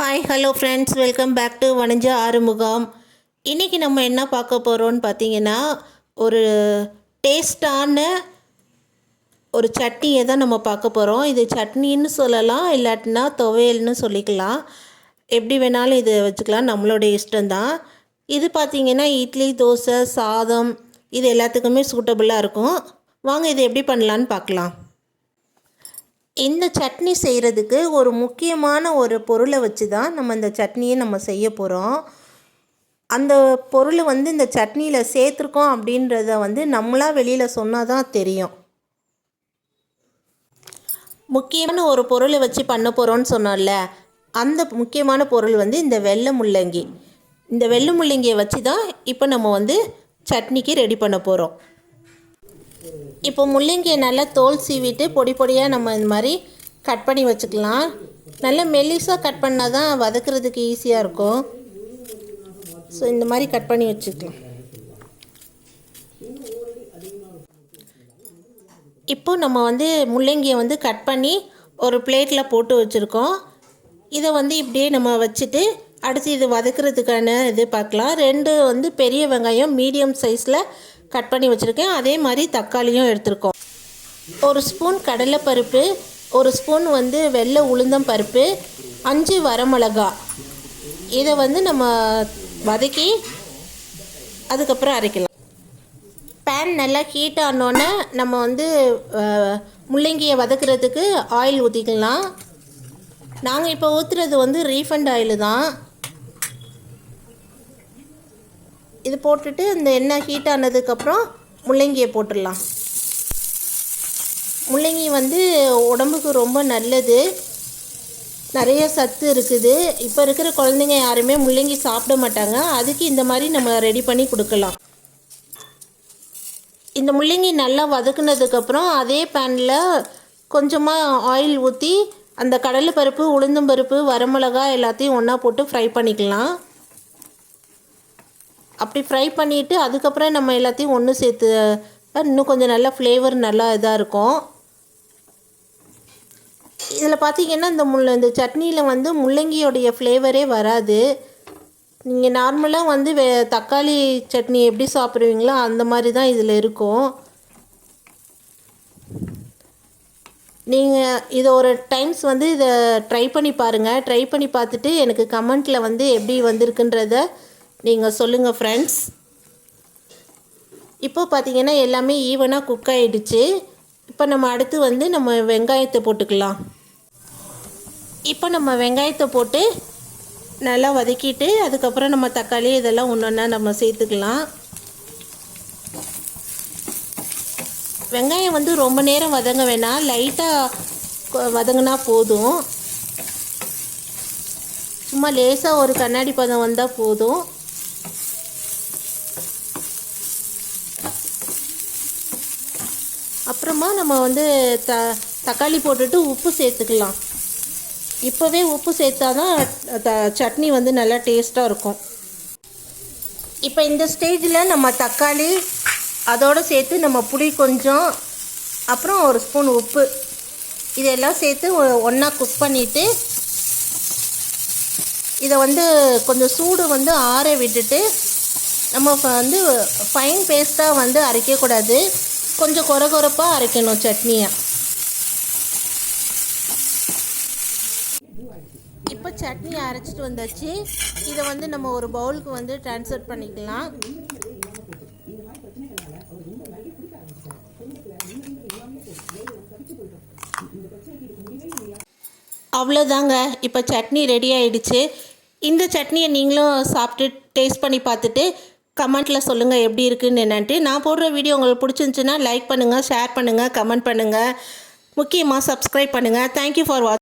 Hi hello friends welcome back to வணிஞ்ச Arumugam இன்றைக்கி நம்ம என்ன பார்க்க போகிறோம்னு பார்த்தீங்கன்னா ஒரு டேஸ்டான ஒரு சட்னியை தான் நம்ம பார்க்க போகிறோம் இது சட்னின்னு சொல்லலாம் இல்லாட்டினா துவையல்னு சொல்லிக்கலாம். எப்படி வேணாலும் இதை வச்சுக்கலாம். நம்மளோட இஷ்டம்தான். இது பார்த்தீங்கன்னா இட்லி தோசை சாதம் இது எல்லாத்துக்குமே சூட்டபுளாக இருக்கும். வாங்க இது எப்படி பண்ணலான்னு பார்க்கலாம். இந்த சட்னி செய்கிறதுக்கு ஒரு முக்கியமான ஒரு பொருளை வச்சு தான் நம்ம இந்த சட்னியை நம்ம செய்ய போகிறோம் அந்த பொருளை வந்து இந்த சட்னியில் சேர்த்துருக்கோம் அப்படின்றத வந்து நம்மளாக வெளியில் சொன்னால் தான் தெரியும். முக்கியமான ஒரு பொருளை வச்சு பண்ண போகிறோன்னு சொன்னோம்ல அந்த முக்கியமான பொருள் வந்து இந்த வெள்ளை முள்ளங்கி. இந்த வெள்ளை முள்ளங்கியை வச்சு தான் இப்போ நம்ம வந்து சட்னிக்கு ரெடி பண்ண போகிறோம் இப்போ முள்ளங்கியை நல்லா தோல் சீவிட்டு பொடி பொடியாக நம்ம இந்த மாதிரி கட் பண்ணி வச்சுக்கலாம். நல்லா மெல்லிஸாக கட் பண்ணால் தான் வதக்குறதுக்கு ஈஸியாக இருக்கும். ஸோ இந்த மாதிரி கட் பண்ணி வச்சுக்கலாம். இப்போ நம்ம வந்து முள்ளங்கியை வந்து கட் பண்ணி ஒரு பிளேட்டில் போட்டு வச்சுருக்கோம். இதை வந்து இப்படியே நம்ம வச்சுட்டு அடுத்து இது வதக்குறதுக்கான இது பார்க்கலாம். ரெண்டு வந்து பெரிய வெங்காயம் மீடியம் சைஸில் கட் பண்ணி வச்சுருக்கேன். அதே மாதிரி தக்காளியும் எடுத்திருக்கோம். ஒரு ஸ்பூன் கடலைப்பருப்பு ஒரு ஸ்பூன் வந்து வெள்ளை உளுந்தம் பருப்பு அஞ்சு வரமிளகா. இதை வந்து நம்ம வதக்கி அதுக்கப்புறம் அரைக்கலாம். பேன் நல்லா ஹீட் ஆனோடனே நம்ம வந்து முள்ளங்கியை வதக்குறதுக்கு ஆயில் ஊற்றிக்கலாம் நாங்கள் இப்போ ஊற்றுறது வந்து ரீஃபண்ட் ஆயில் தான். இது போட்டுட்டு இந்த எண்ணெய் ஹீட் ஆனதுக்கப்புறம் முள்ளங்கியை போட்டுடலாம். முள்ளங்கி வந்து உடம்புக்கு ரொம்ப நல்லது. நிறைய சத்து இருக்குது. இப்போ இருக்கிற குழந்தைங்க யாருமே முள்ளங்கி சாப்பிட மாட்டாங்க. அதுக்கு இந்த மாதிரி நம்ம ரெடி பண்ணி கொடுக்கலாம். இந்த முள்ளங்கி நல்லா வதக்குனதுக்கப்புறம் அதே பேனில் கொஞ்சமாக ஆயில் ஊற்றி அந்த கடலைப்பருப்பு உளுந்தம்பருப்பு வரமிளகா எல்லாத்தையும் ஒன்றா போட்டு ஃப்ரை பண்ணிக்கலாம். அப்படி ஃப்ரை பண்ணிவிட்டு அதுக்கப்புறம் நம்ம எல்லாத்தையும் ஒன்று சேர்த்து இன்னும் கொஞ்சம் நல்லா ஃப்ளேவர் நல்லா இதாக இருக்கும். இதில் பார்த்தீங்கன்னா இந்த முள் இந்த சட்னியில் வந்து முள்ளங்கியோடைய ஃப்ளேவரே வராது. நீங்கள் நார்மலாக வந்து வே தக்காளி சட்னி எப்படி சாப்பிடுவீங்களோ அந்த மாதிரி தான் இதில் இருக்கும். நீங்கள் இதை ஒரு டைம்ஸ் வந்து இதை ட்ரை பண்ணி பாருங்கள் ட்ரை பண்ணி பார்த்துட்டு எனக்கு கமெண்ட்டில் வந்து எப்படி வந்திருக்குன்றத நீங்கள் சொல்லுங்கள் ஃப்ரெண்ட்ஸ் இப்போ பார்த்தீங்கன்னா எல்லாமே ஈவனாக குக் ஆகிடுச்சு இப்போ நம்ம அடுத்து வந்து நம்ம வெங்காயத்தை போட்டுக்கலாம். இப்போ நம்ம வெங்காயத்தை போட்டு நல்லா வதக்கிட்டு அதுக்கப்புறம் நம்ம தக்காளி இதெல்லாம் ஒன்று ஒன்றா நம்ம சேர்த்துக்கலாம். வெங்காயம் வந்து ரொம்ப நேரம் வதங்க வேணாம். லைட்டாக வதங்கினா போதும். சும்மா லேசாக ஒரு கண்ணாடி பதம் வந்தால் போதும். அப்புறமா நம்ம வந்து த தக்காளி போட்டுட்டு உப்பு சேர்த்துக்கலாம். இப்போவே உப்பு சேர்த்தா தான் த சட்னி வந்து நல்லா டேஸ்ட்டாக இருக்கும். இப்போ இந்த ஸ்டேஜில் நம்ம தக்காளி அதோடு சேர்த்து நம்ம புளி கொஞ்சம் அப்புறம் ஒரு ஸ்பூன் உப்பு. இதெல்லாம் சேர்த்து ஒன்றா குக் பண்ணிவிட்டு இதை வந்து கொஞ்சம் சூடு வந்து ஆற விட்டுட்டு நம்ம வந்து ஃபைன் பேஸ்ட்டாக வந்து அரைக்கக்கூடாது. கொஞ்சம் கொர கொரப்பாக அரைக்கணும் சட்னியை. இப்போ சட்னி அரைச்சிட்டு வந்தாச்சு. இதை வந்து நம்ம ஒரு பவுலுக்கு வந்து ட்ரான்ஸ்ஃபர் பண்ணிக்கலாம். அவ்வளோதாங்க இப்போ சட்னி ரெடி ஆயிடுச்சு. இந்த சட்னியை நீங்களும் சாப்பிட்டு டேஸ்ட் பண்ணி பார்த்துட்டு கமெண்ட்டில் சொல்லுங்கள் எப்படி இருக்குன்னு என்னன்ட்டு நான் போடுற வீடியோ உங்களுக்கு பிடிச்சிருந்துச்சுன்னா லைக் பண்ணுங்கள் ஷேர் பண்ணுங்கள் கமெண்ட் பண்ணுங்கள் முக்கியமாக சப்ஸ்கிரைப் பண்ணுங்கள் தேங்க்யூ ஃபார் வாட்ச்